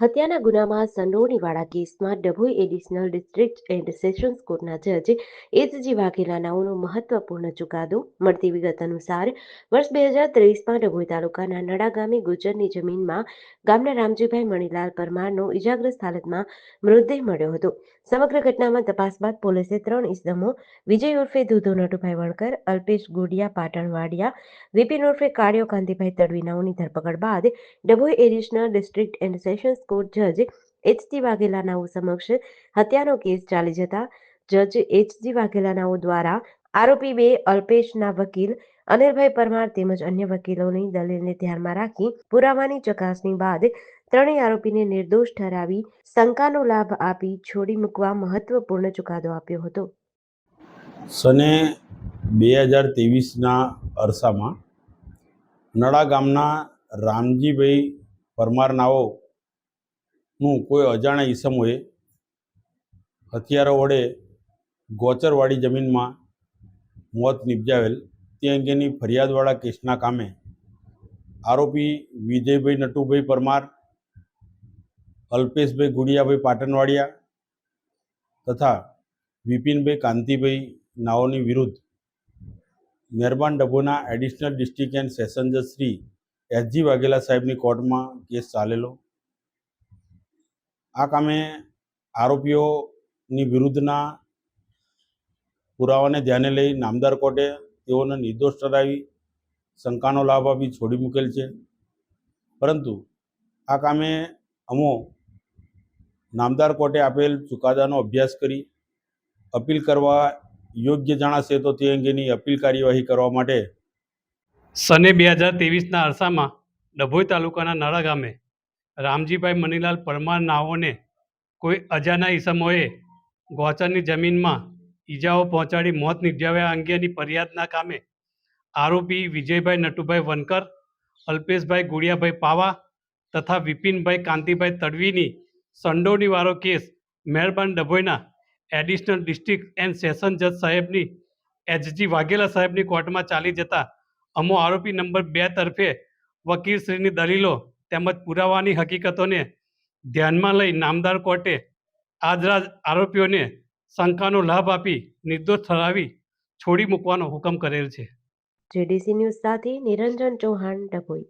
હત્યાના ગુનામાં સંડોવણીવાળા કેસમાં Dabhoi additional district and sessions કોર્ટના જજ એચજી વાઘેલા નાઓનો મહત્વપૂર્ણ ચુકાદો મળતી વિગત અનુસાર વર્ષ બે હજાર ત્રેવીસમાં ડભોઈ તાલુકાના નડા ગામે ગુજરની જમીનમાં ગામના રામજીભાઈ મણીલાલ પરમારનો ઇજાગ્રસ્ત હાલતમાં મૃતદેહ મળ્યો હતો. સમગ્ર ઘટનામાં તપાસ બાદ પોલીસે ત્રણ ઇસમો, વિજય ઉર્ફે ધુધો નટુભાઈ વણકર, અલ્પેશ ગોડિયા પાટણવાડિયા વિપિન ઉર્ફે કાળિયો કાંતિભાઈ તડવી નાઓની ધરપકડ બાદ Dabhoi additional district and sessions court જજ એચજી વાઘેલા નાઓ સમક્ષ હત્યાનો કેસ ચાલી જતા જજ એચજી વાઘેલા નાઓ દ્વારા આરોપી બે અલ્પેશના વકીલ અનિલભાઈ પરમાર તેમજ અન્ય વકીલોની દલીલને ધ્યાનમાં રાખી પુરાવાની ચકાસણી બાદ ત્રણેય આરોપીને નિર્દોષ ઠરાવી શંકાનો લાભ આપી છોડી મૂકવા મહત્વપૂર્ણ ચુકાદો આપ્યો હતો. સને બે હજાર ત્રેવીસના અરસામાં નડા ગામના રામજીભાઈ પરમાર નાઓનું કોઈ અજાણ્યા ઈસમોએ હથિયારો વડે ગોચરવાળી જમીનમાં મોત નિપજાવેલ તે અંગેની ફરિયાદવાળા કેસના કામે આરોપી વિજયભાઈ નટુભાઈ પરમાર, અલ્પેશભાઈ ગુડિયાભાઈ પાટણવાડિયા તથા વિપિનભાઈ કાંતિભાઈ નાઓની વિરુદ્ધ મહેરબાન ડભોના એડિશનલ ડિસ્ટ્રિક્ટ એન્ડ સેશન જજ શ્રી એસજી વાઘેલા સાહેબની કોર્ટમાં કેસ ચાલેલો. આ કામે આરોપીઓની વિરુદ્ધના પુરાવાને ધ્યાને લઈ નામદાર કોર્ટે તેઓને નિર્દોષ ઠરાવી, શંકાનો લાભ આપી છોડી મૂકેલ છે. પરંતુ આ કામે અમો નામદાર કોર્ટે આપેલ ચુકાદાનો અભ્યાસ કરી, અપીલ કરવા યોગ્ય જણાશે તો તે અંગેની અપીલ કાર્યવાહી કરવા માટે સને બે હજાર ત્રેવીસના અરસામાં ડભોઈ તાલુકાના નાળા ગામે રામજીભાઈ મનીલાલ પરમાર નાઓને કોઈ અજાના ઈસમોએ ગોચરની જમીનમાં ઈજાઓ પહોંચાડી મોત નિપજાવ્યા અંગેની ફરિયાદના કામે આરોપી વિજયભાઈ નટુભાઈ વનકર, અલ્પેશભાઈ ગુડિયાભાઈ પાવા તથા વિપિનભાઈ કાંતિભાઈ તડવીની સંડોવણીવાળો કેસ મહેરબાન ડભોઈના એડિશનલ ડિસ્ટ્રિક્ટ એન્ડ સેશન જજ સાહેબની, એચજી વાઘેલા સાહેબની કોર્ટમાં ચાલી જતા અમો આરોપી નંબર બે તરફે વકીલશ્રીની દલીલો તેમજ પુરાવાની હકીકતોને ધ્યાનમાં લઈ નામદાર કોર્ટે આજરાજ આરોપીઓને શંકાનો લાભ આપી નિર્દોષ ઠરાવી છોડી મૂકવાનો હુકમ કરેલ છે. જેડીસી ન્યૂઝ સાથે નિરંજન ચૌહાણ ડભોઈ.